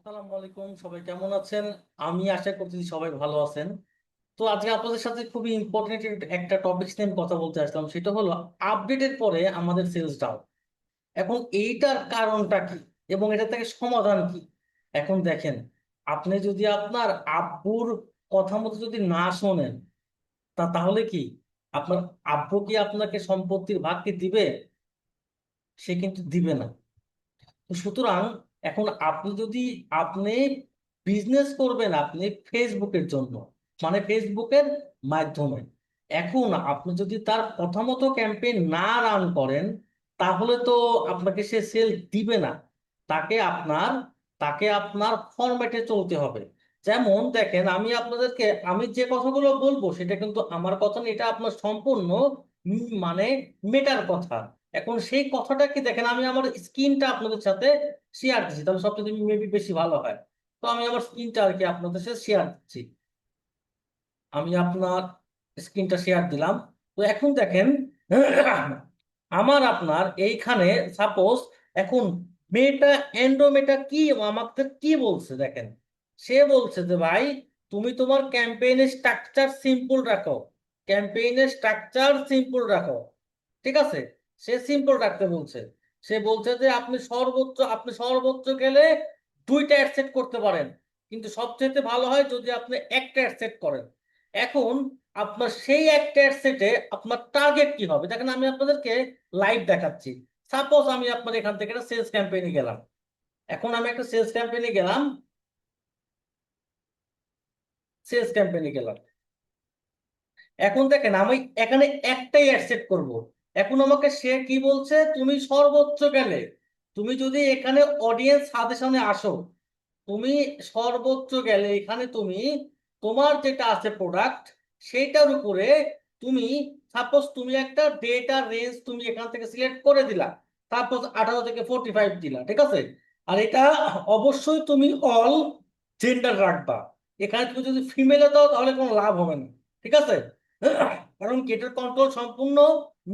আসসালামু আলাইকুম, সবাই কেমন আছেন? আমি আশা করতেছি সবাই ভালো আছেন। তো আজকে আপনাদের সাথে খুবই ইম্পর্টেন্ট একটা টপিক নিয়ে কথা বলতে আসলাম। সেটা হলো আপডেটের পরে আমাদের সেলস ডাউন এখন এইটার কারণটা কি এবং এটা থেকে সমাধান কি? এখন দেখেন, আপনি যদি আপনার আব্বুর কথা মতো যদি না শোনেন, তা তাহলে কি আপনার আব্বু কি আপনাকে সম্পত্তির ভাগ কি দিবে? সে কিন্তু দিবে না। সুতরাং এখন আপনি যদি, আপনি বিজনেস করবেন আপনি ফেসবুকের জন্য মানে ফেসবুকের মাধ্যমে। এখন আপনি যদি তার প্রথমত ক্যাম্পেইন না রান করেন, তাহলে তো আপনাকে সে সেল দিবে না। তাকে আপনার তাকে আপনার ফরম্যাটে চলতে হবে। যেমন দেখেন, আমি আপনাদেরকে, আমি যে কথাগুলো বলব, সেটা কিন্তু আমার কথা না, এটা আপনার সম্পূর্ণ মানে মেটার কথা। এখন সেই কথাটা কি দেখেন, আমি আমার স্ক্রিনটা আপনাদের সাথে শেয়ার দিচ্ছি। তাহলে সবচেয়ে মেবি বেশি ভালো হয়, তো আমি আমার স্ক্রিনটা আর কি আপনাদের সাথে শেয়ার দিচ্ছি। আমি আপনার স্ক্রিনটা শেয়ার দিলাম। তো এখন দেখেন, আমার আপনার এইখানে সাপোজ এখন মেটা এন্ডোমেটা কি আমাদের কি বলছে দেখেন? সে বলছে যে, ভাই, তুমি তোমার ক্যাম্পেইনের স্ট্রাকচার সিম্পল রাখো। ক্যাম্পেইনের স্ট্রাকচার সিম্পল রাখো। ঠিক আছে? সে সিম্পল রাখতে বলছে। সে বলছে যে, আপনি সর্বোচ্চ আপনি সর্বোচ্চ গেলে দুইটা অ্যাড সেট করতে পারেন। কিন্তু সবচেয়ে ভালো হয় যদি আপনি একটা অ্যাড সেট করেন। এখন আপনার সেই একটা অ্যাড সেটে আপনার টার্গেট কি হবে? দেখেন আমি আপনাদেরকে লাইভ দেখাচ্ছি। সাপোজ আমি আপনার এখান থেকে একটা সেলস ক্যাম্পেইনে গেলাম। এখন আমি একটা সেলস ক্যাম্পেইনে গেলাম। সেলস ক্যাম্পেইনে গেলাম। এখন দেখেন আমি এখানে একটাই অ্যাড সেট করব। এখন আমাকে সে কি বলছে? তুমি সর্বোচ্চ গেলে তুমি যদি এখানে অডিয়েন্স সাজেশনে আসো, তুমি সর্বোচ্চ গেলে এখানে তুমি, তোমার যেটা আছে প্রোডাক্ট সেইটার উপরে তুমি সাপোজ তুমি একটা ডেটা রেঞ্জ তুমি এখান থেকে সিলেক্ট করে দিলা সাপোজ আঠারো থেকে ফোর্টি ফাইভ দিলা, ঠিক আছে? আর এটা অবশ্যই তুমি অল জেন্ডার রাখবা। এখানে তুমি যদি ফিমেলে দাও, তাহলে কোনো লাভ হবে না, ঠিক আছে? কারণ এটার কন্ট্রোল সম্পূর্ণ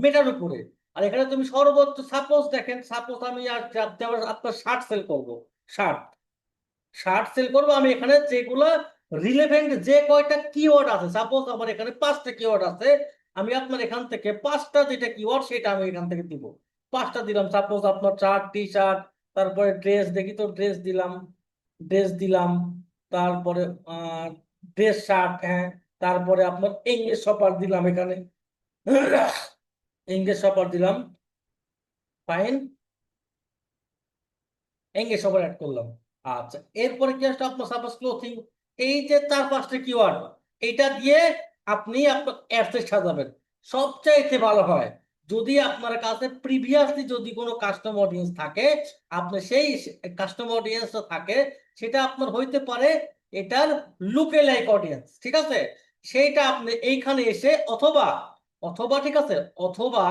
মেটার উপরে। আর এখানে তুমি সর্বোচ্চ সাপোজ দেখেন সাপোজ আমি আপনার শার্ট সেল করব। শার্ট শার্ট সেল করব, আমি এখানে যেগুলো রিলেভেন্ট যে কয়টা কিওয়ার্ড আছে সাপোজ আমার এখানে পাঁচটা কিওয়ার্ড আছে, আমি আপনার এখান থেকে পাঁচটা যেটা কিওয়ার্ড সেটা আমি এখান থেকে দিব। পাঁচটা দিলাম সাপোজ আপনার শার্ট টি শার্ট তারপরে ড্রেস দেখি তো ড্রেস দিলাম ড্রেস দিলাম, তারপরে ড্রেস শার্ট হ্যাঁ তারপরে আপনার ইংলিশ শপার দিলাম এখানে। ইংলিশ শপার দিলাম। ফাইন ইংলিশ শপার অ্যাড করলাম। আচ্ছা এরপরে কি আসলে আপনার সাপোজ ক্লোথিং এই যে চার পাঁচটা কিওয়ার্ড এটা দিয়ে আপনি আপনার অ্যাডসে সাজাবেন। সবচাইতে ভালো হয়, যদি আপনার কাছে প্রিভিয়াসলি যদি কোনো কাস্টমার অডিয়েন্স থাকে আপনি সেই কাস্টমার অডিয়েন্সটা থাকে, সেটা আপনার হইতে পারে এটার লুকে লাইক অডিয়েন্স ঠিক আছে? সেইটা আপনি এইখানে এসে অথবা অথবা, ঠিক আছে, অথবা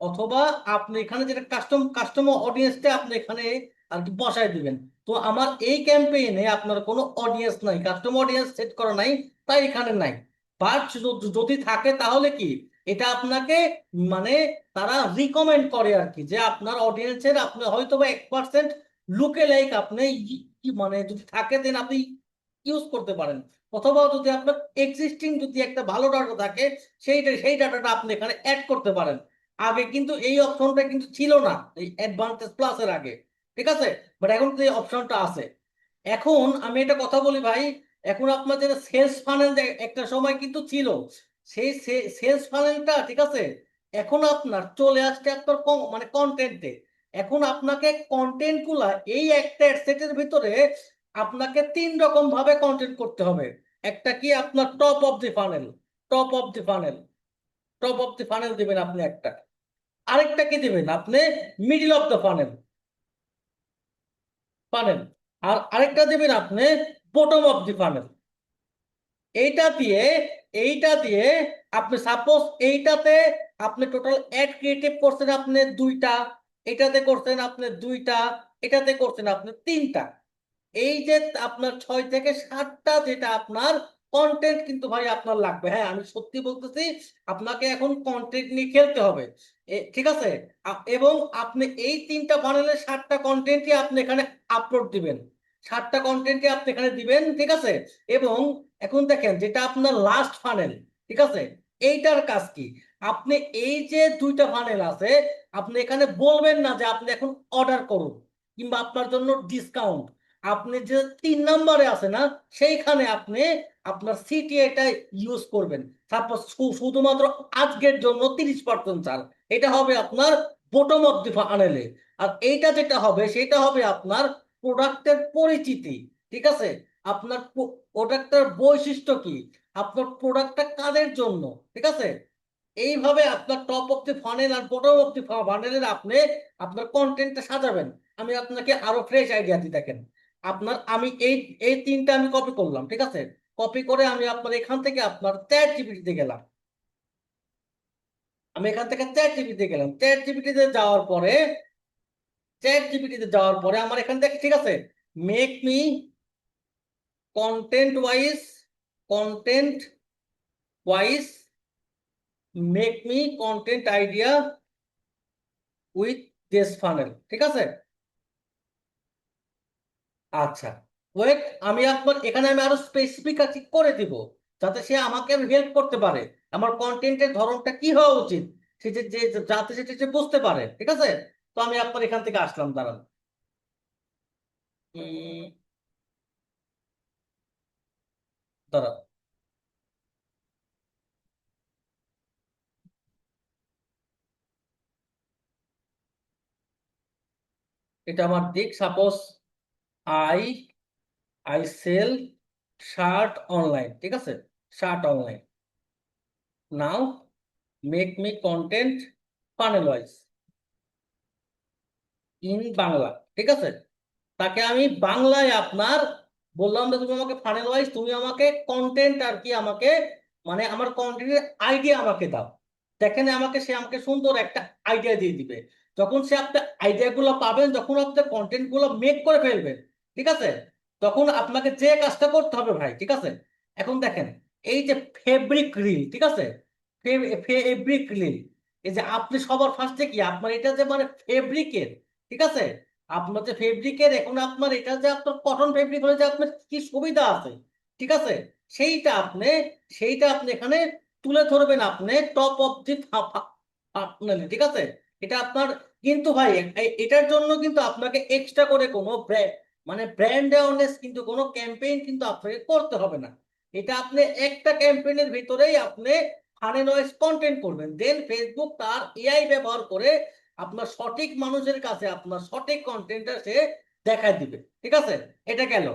অথবা আপনি এখানে যেটা কাস্টম কাস্টমার অডিয়েন্সটা আপনি এখানে আর কি বসায় দিবেন। তো আমার এই ক্যাম্পেইনে আপনার কোনো অডিয়েন্স নাই কাস্টমার অডিয়েন্স সেট করা নাই, তাই এখানে নাই। বাট যদি থাকে তাহলে কি? এটা আপনাকে মানে তারা রিকমেন্ড করে আর কি যে আপনার অডিয়েন্সের আপনি হয়তো বা এক পার্সেন্ট লুকে লাইক আপনি মানে যদি থাকে দেন আপনি ইউজ করতে পারেন। অথবা যদি আপনার এক্সিস্টিং যদি একটা ভালো ডাটা থাকে, সেইটা, সেই ডাটাটা আপনি এখানে অ্যাড করতে পারেন। আগে কিন্তু এই অপশনটা কিন্তু ছিল না, এই অ্যাডভান্টেজ প্লাসের আগে। ঠিক আছে? বাট এখন তো এই অপশনটা আছে। এখন আমি এটা কথা বলি ভাই, এখন আপনার যেটা সেলস ফানেল একটা সময় কিন্তু ছিল, সেই সেলস ফানেলটা ঠিক আছে? এখন আপনার চলে আসছে আপনার মানে কন্টেন্টে এখন আপনাকে কন্টেন্টগুলা এই একটা সেটের ভিতরে আপনাকে তিন রকম ভাবে কন্টেন্ট করতে হবে। একটা কি আপনার top of the funnel top of the funnel top of the funnel দিবেন আপনি একটা। আরেকটা কি দিবেন আপনি? Middle of the funnel funnel আর আরেকটা দিবেন আপনি বটম অফ দি ফানেল এইটা দিয়ে এইটা দিয়ে আপনি সাপোজ এইটাতে আপনি টোটাল অ্যাড ক্রিয়েটিভ করছেন আপনি দুইটা, এটাতে করছেন আপনি দুইটা, এটাতে করছেন আপনি তিনটা। এই যে আপনার ছয় থেকে সাতটা যেটা আপনার কন্টেন্ট কিন্তু ভাই আপনার লাগবে। হ্যাঁ আমি সত্যি বলতেছি, আপনাকে এখন কন্টেন্ট নিয়ে খেলতে হবে। ঠিক আছে? এবং আপনি এই তিনটা বানালে সাতটা কন্টেন্টই আপনি এখানে আপলোড দিবেন। সাতটা কন্টেন্টে আপনি এখানে দিবেন, ঠিক আছে? এবং এখন দেখেন, যেটা আপনার লাস্ট ফানেল ঠিক আছে? এইটার কাজ কি? আপনি এই যে দুইটা ফানেল আছে, আপনি এখানে বলবেন না যে আপনি এখন অর্ডার করুন, কিংবা আপনার জন্য ডিসকাউন্ট আপনি যে তিন নম্বরে আছে না সেইখানে আপনি আপনার সিটিআইটা ইউজ করবেন। শু- শুধুমাত্র আজকের জন্য তিরিশ পার্সেন্ট ছাড় এটা হবে আপনার বটম অফ দি ফানেলে আর এইটা যেটা হবে, সেটা হবে আপনার প্রোডাক্টের পরিচিতি, ঠিক আছে? আপনার প্রোডাক্টের বৈশিষ্ট্য কি? আপনার প্রোডাক্টটা কাদের জন্য, ঠিক আছে? এইভাবে আপনার টপ অফ দি ফানেল আর বটম অফ দি ফানেলের আপনি আপনার কন্টেন্টটা সাজাবেন। আমি আপনাকে আরও ফ্রেশ আইডিয়া দিই দেখেন। আপনার, আমি এই এই তিনটা আমি কপি করলাম, ঠিক আছে? কপি করে আমি আপনার এখান থেকে আপনার চ্যাট জিপিটিতে গেলাম। আমি এখান থেকে চ্যাট জিপিটিতে গেলাম। চ্যাট জিপিটিতে যাওয়ার পরে চ্যাট জিপিটিতে যাওয়ার পরে আমার এখান থেকে, ঠিক আছে? Make me content wise content wise make me content idea with this funnel ঠিক আছে? আচ্ছা। ওয়েট, আমি আপনার এখানে আমি আরও স্পেসিফিক করে দিব, যাতে সে আমাকে হেল্প করতে পারে। আমার কন্টেন্টের ধরনটা কি হওয়া উচিত? সে যে, যে- যাতে সেটা সে বুঝতে পারে, ঠিক আছে? তো আমি আপনার এখান থেকে আসলাম, দাঁড়ান। দাঁড়ান এটা আমার দিক suppose I I sell, shirt online, ঠিক আছে? Shirt online. Now, make me content funnel wise. In Bangla, ঠিক আছে? তাকে আমি বাংলায় আপনার, বললাম যে তুমি আমাকে ফানেল ওয়াইজ, তুমি আমাকে কন্টেন্ট আর কি আমাকে মানে আমার কন্টেন্টের আইডিয়া আমাকে দাও। দেখেন আমাকে, সে আমাকে সুন্দর একটা আইডিয়া দিয়ে দিবে। যখন সে আপনার আইডিয়া গুলো পাবেন, যখন আপনার কন্টেন্টগুলো মেক করে ফেলবেন ঠিক আছে? তখন আপনাকে যে কাজটা করতে হবে ভাই, ঠিক আছে? এখন দেখেন, এই যে ফেব্রিক রিল ঠিক আছে? ফেব্রিক রিল এই যে আপনি সবার ফার্স্টে কি? আপনার এটা যে মানে ফেব্রিকের ঠিক আছে? আপনার যে ফেব্রিকের এখন আপনার এটা যে আপনার কটন ফেব্রিক হলে যে আপনার কি সুবিধা আছে, ঠিক আছে? সেইটা আপনি সেইটা আপনি এখানে তুলে ধরবেন আপনি টপ অফ দি আপনার ঠিক আছে? এটা আপনার, কিন্তু ভাই এটার জন্য কিন্তু আপনাকে এক্সট্রা করে কোনো ব্র্যান্ড মানে ব্র্যান্ড অ্যাওয়ারনেস কিন্তু কোনো ক্যাম্পেইন কিন্তু আপনাকে করতে হবে না। এটা আপনি একটা ক্যাম্পেইনের ভিতরেই আপনি ফানেল ওয়াইজ কন্টেন্ট করবেন। দেন ফেসবুক তার এআই ব্যবহার করে আপনার সঠিক মানুষের কাছে আপনার সঠিক কন্টেন্টটা সে দেখায় দিবে। ঠিক আছে? এটা গেল।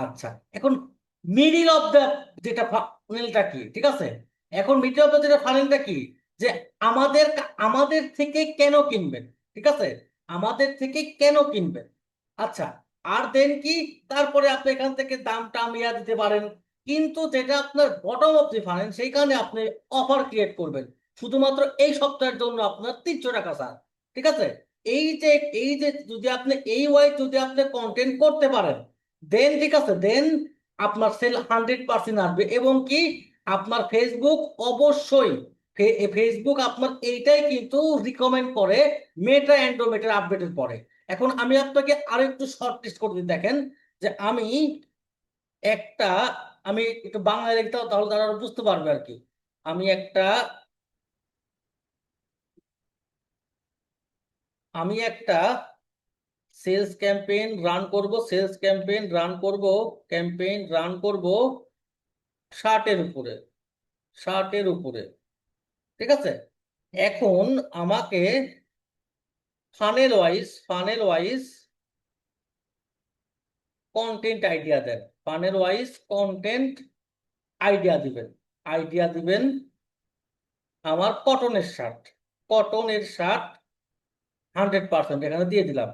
আচ্ছা এখন মিডিল অফ দ্য যেটা ফানেলটা কি? ঠিক আছে? এখন মিডিল অফ দ্য যেটা ফানেলটা কি? যে আমাদের আমাদের থেকে কেন কিনবেন? ঠিক আছে? আমাদের থেকে কেন কিনবেন? আচ্ছা আর দেন কি? তারপরে আপনি এখান থেকে দামটা মিয়া দিতে পারেন। কিন্তু যেটা আপনার বটম অফ দি সেইখানে আপনি অফার ক্রিয়েট করবেন। শুধুমাত্র এই সপ্তাহের জন্য আপনার তিনশো টাকা স্যার ঠিক আছে? এই যে এই যে যদি আপনি, এই ওয়াই যদি আপনি কন্টেন্ট করতে পারেন দেন ঠিক আছে দেন আপনার সেল হান্ড্রেড পার্সেন্ট আসবে। এবং কি? আপনার ফেসবুক অবশ্যই ফেসবুক আপনার এইটাই কিন্তু রিকমেন্ড করে মেটা অ্যান্ড্রোমেটার আপডেটের পরে। এখন আমি আপনাকে আরও একটু শর্ট টেস্ট করে দিই, দেখেন যে আমি একটা, আমি একটু বাংলায় লিখতে তাহলে তারা বুঝতে পারবে আর কি। আমি একটা আমি একটা সেলস ক্যাম্পেইন রান করব সেলস ক্যাম্পেইন রান করব ক্যাম্পেইন রান করব শার্টের উপরে শার্টের উপরে, ঠিক আছে? এখন আমাকে funnel wise funnel wise content idea দেন। ফানেল ওয়াইজ কন্টেন্ট আইডিয়া দিবেন। আইডিয়া দিবেন আমার কটনের শার্ট কটনের শার্ট হান্ড্রেড পার্সেন্ট এখানে দিয়ে দিলাম।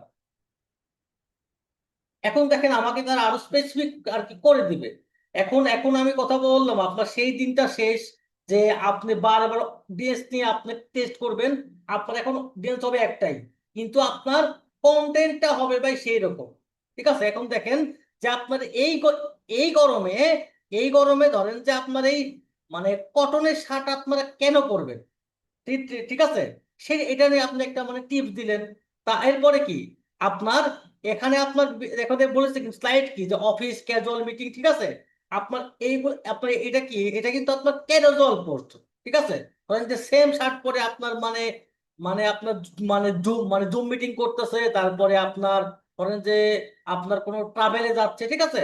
এখন দেখেন আমাকে তারা আরও স্পেসিফিক আর কি করে দিবে। এখন এখন আমি কথা বললাম, আপনার সেই দিনটা শেষ যে আপনি বারবার ডিএস নিয়ে আপনি টেস্ট করবেন। আপনার এখন ডিএস হবে একটাই। কিন্তু আপনার কন্টেন্টটা হবে ভাই সেই রকম ঠিক আছে? এখন দেখেন যে আপনার এই এই গরমে এই গরমে ধরেন যে আপনার এই মানে কটনের শার্ট আপনারা কেন করবেন ঠিক আছে? সে, এটা নিয়ে আপনি একটা মানে টিপস দিলেন। তা এরপরে কি? আপনার এখানে আপনার এখানে বলেছে স্লাইড কি? যে অফিস ক্যাজুয়াল মিটিং ঠিক আছে? আপনার এইগুলো আপনার এটা কি? এটা কিন্তু আপনার ক্যাজুয়াল পোস্ট ঠিক আছে? ধরেন যে সেম শার্ট পরে আপনার মানে মানে আপনার মানে জুম মানে জুম মিটিং করতেছে, তারপরে আপনার ধরেন যে আপনার কোনো ট্রাভেলে যাচ্ছে, ঠিক আছে?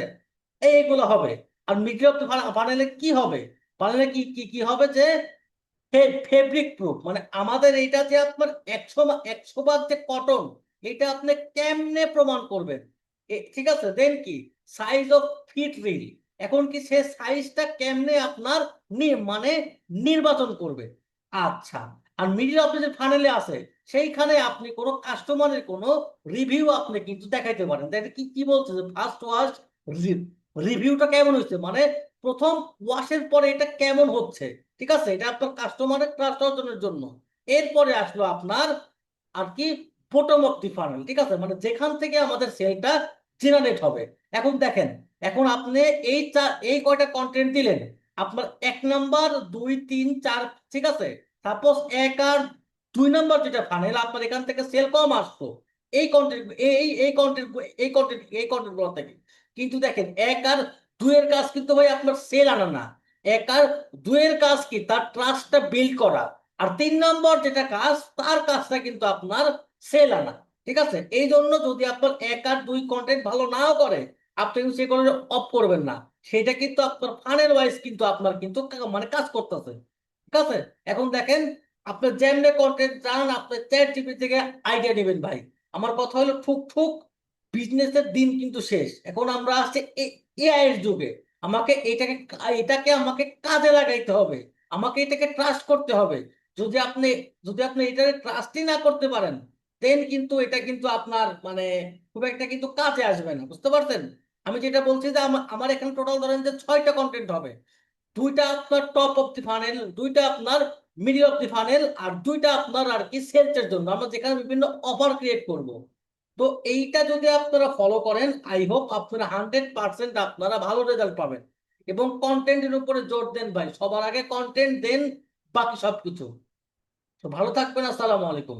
এইগুলো হবে। আর মিডিয়া অফ ফানেলে কি হবে? ফানেলে কি কি কি হবে যে ফেব্রিক প্রুফ মানে আমাদের এইটা যে আপনার একশো একশো বার যে কটন এটা আপনি কেমনে প্রমাণ করবেন? ঠিক আছে? দেন কি? সাইজ অফ ফিট রিল এখন কি সে সাইজটা কেমনে আপনার মানে নির্বাচন করবে? আচ্ছা। আর মিডিল অফ যে ফানেলে আছে, সেইখানে আপনি কোনো কাস্টমারের কোনো রিভিউ আপনি কিন্তু দেখাইতে পারেন। দেখেন কি কি বলছে যে ফার্স্ট ওয়াশ রিভিউটা কেমন হচ্ছে মানে প্রথম ওয়াশের পরে এটা কেমন হচ্ছে? ঠিক আছে? এটা আপনার কাস্টমারের ট্রাস্ট অর্জনের জন্য। এরপরে আসলো আপনার আর কি দি ফানেল ঠিক আছে? মানে যেখান থেকে আমাদের সেলটা জেনারেট হবে। এখন দেখেন, এখন আপনি এই এই কয়টা কন্টেন্ট দিলেন? আপনার এক নাম্বার দুই, তিন, চার, ঠিক আছে? সাপোজ এক আর দুই নাম্বার যেটা ফানেল আপনার এখান থেকে সেল কম আসতো। এই কন্টেন্ট এই এই কন্টেন্ট এই কন্টেন্ট এই কন্টেন্টগুলো থেকে। কিন্তু দেখেন, এক আর দুইয়ের কাজ কিন্তু ভাই আপনার সেল আনা না। এক আর দুইয়ের কাজ কি? তার ট্রাস্টটা বিল্ড করা। আর তিন নম্বর যেটা কাজ, তার কাজটা কিন্তু আপনার সেল আনা। ঠিক আছে? এই জন্য যদি আপনার এক আর দুই কন্টেন্ট ভালো নাও করে, আপনি কিন্তু সেগুলো অফ করবেন না। সেটা কিন্তু আপনার ফানের ওয়াইজ কিন্তু আপনার কিন্তু মানে কাজ করতেছে। আছে? এখন দেখেন, আপনি যেমনে কন্টেন্ট চান, আপনি চ্যাট জিপি থেকে আইডিয়া নেবেন ভাই। আমার কথা হলো ঠুক ঠুক বিজনেসের দিন কিন্তু শেষ। এখন আমরা আসছি এআই এর যুগে। আমাকে এটাকে এটাকে আমাকে কাজে লাগাইতে হবে। আমাকে এটাকে ট্রাস্ট করতে হবে। যদি আপনি যদি আপনি এটাকে ট্রাস্টই না করতে পারেন দেন কিন্তু এটা কিন্তু আপনার মানে খুব একটা কিন্তু কাজে আসবে না। বুঝতে পারছেন? আমি যেটা বলছি যে আমার আমার এখানে টোটাল ধরেন যে ছয়টা কন্টেন্ট হবে। দুইটা আপনার টপ অফ দি ফানেল দুইটা আপনার মিডিল অফ দি ফানেল আর দুইটা আপনার আর কি সেলসের জন্য। আমরা যেখানে বিভিন্ন অফার ক্রিয়েট করব। তো এইটা যদি আপনারা ফলো করেন আই হোপ আপনারা হান্ড্রেড পার্সেন্ট আপনারা ভালো রেজাল্ট পাবেন। এবং কন্টেন্টের উপরে জোর দেন ভাই। সবার আগে কন্টেন্ট দেন, বাকি সবকিছু। তো ভালো থাকবেন, আসসালামু আলাইকুম।